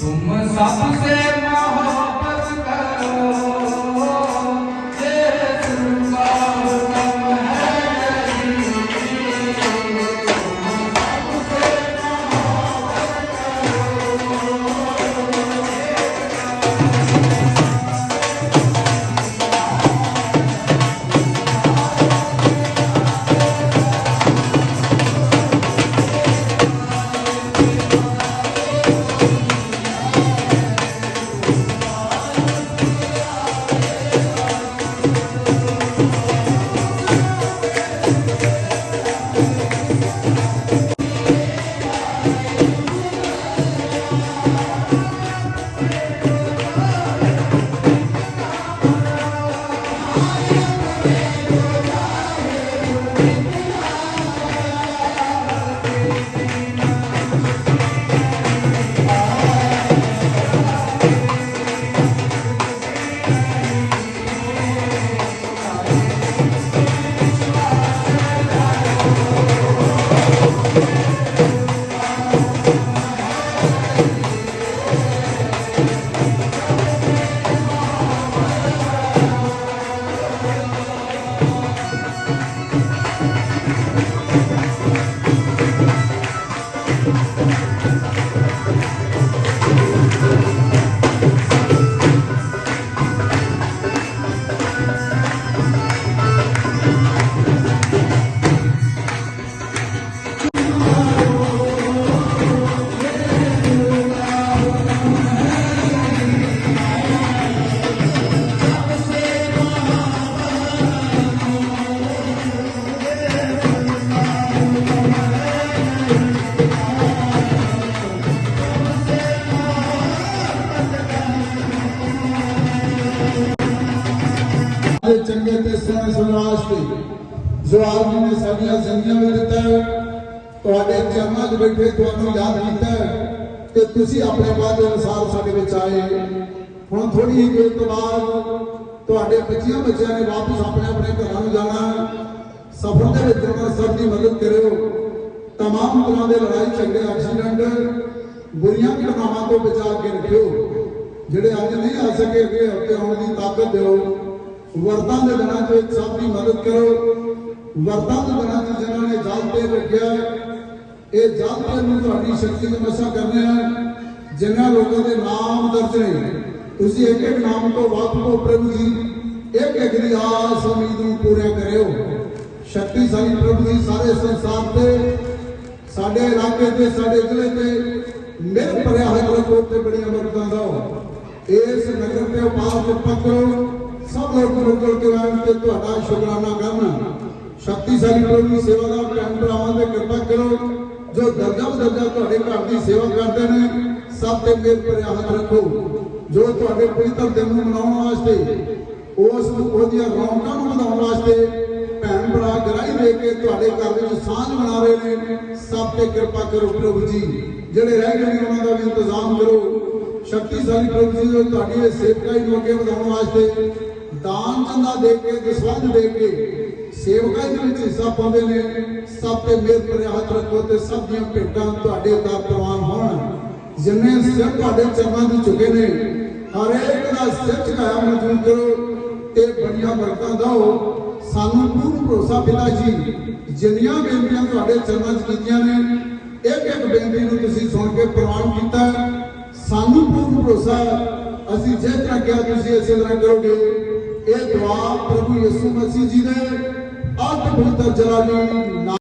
तुम सबसे ਦੇ ਚੰਗੇ ਤੇ ਸਹਿ ਸੁਨਾਸ ਤੇ ਜੋ ਆਪ ਜੀ ਨੇ ਸਾਡੀਆਂ ਜ਼ਿੰਦਗੀਆਂ ਵਿੱਚ ਦਿੱਤਾ ਹੈ, ਤੁਹਾਡੇ ਚਰਨਾਂ 'ਚ ਬੈਠੇ ਤੁਹਾਨੂੰ ਯਾਦ ਕੀਤਾ ਹੈ ਕਿ ਤੁਸੀਂ ਆਪਣੇ ਵਾਅਦੇ ਅਨੁਸਾਰ ਸਾਡੇ ਵਿੱਚ ਆਏ ਹੁਣ ਥੋੜੀ ਹੀ ਦੇਰ ਤੋਂ ਬਾਅਦ ਤੁਹਾਡੇ ਬੱਚਿਆਂ ਬੱਚਿਆਂ ਨੇ ਵਾਪਸ ਆਪਣੇ ਆਪਣੇ ਘਰਾਂ ਨੂੰ ਜਾਣਾ ਹੈ। ਸਫ਼ਰ ਦੇ ਵਿੱਚ ਉਹਨਾਂ ਸਭ ਦੀ ਮਦਦ ਕਰਿਓ ਤਮਾਮ ਤਰ੍ਹਾਂ ਦੇ ਲੜਾਈ ਝਗੜੇ ਐਕਸੀਡੈਂਟ ਬੁਰੀਆਂ ਘਟਨਾਵਾਂ ਤੋਂ ਬਚਾ ਕੇ ਰੱਖਿਓ ਜਿਹੜੇ ਅੱਜ ਨਹੀਂ ਆ ਸਕੇ ਅੱਗੇ ਹਫ਼ਤੇ ਆਉਣ ਦੀ ਤਾਕਤ ਦਿਓ ਵਰਤਾਂ ਦੇ ਦਿਨਾਂ 'ਚ ਸਭ ਦੀ ਮਦਦ ਕਰੋ। ਵਰਤਾਂ ਦੇ ਦਿਨਾਂ 'ਚ ਜਿਨ੍ਹਾਂ ਨੇ ਜਲ ਤੇ ਰੱਖਿਆ ਇਹ ਜਲ ਤੇ ਨੂੰ ਤੁਹਾਡੀ ਸ਼ਕਤੀ ਦੀ ਮਸਾ ਕਰਨੇ ਆ, ਜਿਨ੍ਹਾਂ ਲੋਕਾਂ ਦੇ ਨਾਮ ਦਰਜ ਨੇ। ਤੁਸੀਂ ਇੱਕ ਇੱਕ ਨਾਮ ਤੋਂ ਵਾਕਿਫ ਹੋ ਪ੍ਰਭੂ ਜੀ, ਇੱਕ ਇੱਕ ਦੀ ਆਸ ਉਮੀਦ ਨੂੰ ਪੂਰਾ ਕਰਿਓ। ਸ਼ਕਤੀਸ਼ਾਲੀ ਪ੍ਰਭੂ ਜੀ ਸਾਰੇ ਸੰਸਾਰ ਤੇ, ਸਾਡੇ ਇਲਾਕੇ ਤੇ, ਸਾਡੇ ਜ਼ਿਲ੍ਹੇ ਤੇ ਮਿਹਰ ਭਰਿਆ ਹੱਥ ਰੱਖੋ ਤੇ ਬੜੀਆਂ ਬਰਕਤਾਂ ਦਿਓ ਇਸ ਨਗਰ ਤੇ ਉਪਾਰ ਕਿਰਪਾ ਕਰੋ ਸਭ ਲੋਕ ਰੁਕਲ ਤੇ ਤੁਹਾਡਾ ਸ਼ੁਕਰਾਨਾ ਕਰਨ। ਸ਼ਕਤੀਸ਼ਾਲੀ ਪ੍ਰਭੂ ਦੀ ਭੈਣ ਭਰਾਵਾਂ ਤੇ ਕਿਰਪਾ ਕਰੋ। ਜੋ ਦਰਜਾ ਦਰਜਾ ਤੁਹਾਡੇ ਘਰ ਦੀ ਸੇਵਾ ਕਰਦੇ ਨੇ, ਸਭ ਤੇ ਮਿਹਰ ਭਰਿਆ ਹੱਥ ਰੱਖੋ। ਜੋ ਤੁਹਾਡੇ ਪਵਿੱਤਰ ਦਿਨ ਨੂੰ ਮਨਾਉਣ ਵਾਸਤੇ, ਉਸ ਉਹਦੀਆਂ ਰੌਣਕਾਂ ਨੂੰ ਵਧਾਉਣ ਵਾਸਤੇ ਭੈਣ ਭਰਾ ਗਰਾਈ ਦੇ ਕੇ ਤੁਹਾਡੇ ਘਰ ਵਿੱਚ ਸਾਂਝ ਬਣਾ ਰਹੇ ਨੇ, ਸਭ ਤੇ ਕਿਰਪਾ ਕਰੋ ਪ੍ਰਭੂ ਜੀ। ਜਿਹੜੇ ਰਹਿ ਗਏ ਨੇ, ਉਹਨਾਂ ਦਾ ਵੀ ਇੰਤਜ਼ਾਮ ਕਰੋ। ਸ਼ਕਤੀਸ਼ਾਲੀ ਪ੍ਰਭੂ ਜੀ, ਜੋ ਤੁਹਾਡੀ ਇਹ ਸੇਵਕਾਈ ਨੂੰ ਅੱਗੇ ਵਧਾਉਣ ਵਾਸਤੇ ਦਾਨ ਚੰਦਾ ਦੇ ਕੇ ਦਸਵੰਧ ਦੇ ਕੇ ਸੇਵਕਾਈ ਦੇ ਵਿੱਚ ਹਿੱਸਾ ਪਾਉਂਦੇ ਨੇ। ਸਭ ਤੇ ਮਿਹਰ ਭਰਿਆ ਹੱਥ ਰੱਖੋ ਤੇ ਸਭ ਦੀਆਂ ਭੇਟਾਂ ਤੁਹਾਡੇ ਦਰ ਪ੍ਰਵਾਨ ਹੋਣ। ਜਿੰਨੇ ਸਿਰ ਤੁਹਾਡੇ ਚਰਨਾਂ ਦੀ ਝੁਕੇ ਨੇ, ਹਰੇਕ ਦਾ ਸਿਰ ਝੁਕਾਇਆ ਮਨਜ਼ੂਰ ਕਰੋ ਤੇ ਬੜੀਆਂ ਬਰਕਤਾਂ ਦਿਓ। ਸਾਨੂੰ ਪੂਰਨ ਭਰੋਸਾ ਪਿਤਾ ਜੀ, ਜਿੰਨੀਆਂ ਬੇਨਤੀਆਂ ਤੁਹਾਡੇ ਚਰਨਾਂ 'ਚ ਕੀਤੀਆਂ ਨੇ ਇੱਕ ਇੱਕ ਬੇਨਤੀ ਨੂੰ ਤੁਸੀਂ ਸੁਣ ਕੇ ਪ੍ਰਵਾਨ ਕੀਤਾ। ਸਾਨੂੰ ਪੂਰਨ ਭਰੋਸਾ, ਅਸੀਂ ਜਿਸ ਤਰ੍ਹਾਂ ਕਿਹਾ ਤੁਸੀਂ ਇਸੇ ਤਰ੍ਹਾਂ ਕਰੋਗੇ। ਯਿਸੂ ਮਸੀਹ ਜੀ ਨੇ ਅਤ ਪਵਿੱਤਰ ਜਲਾਲੀ ਨਾਮ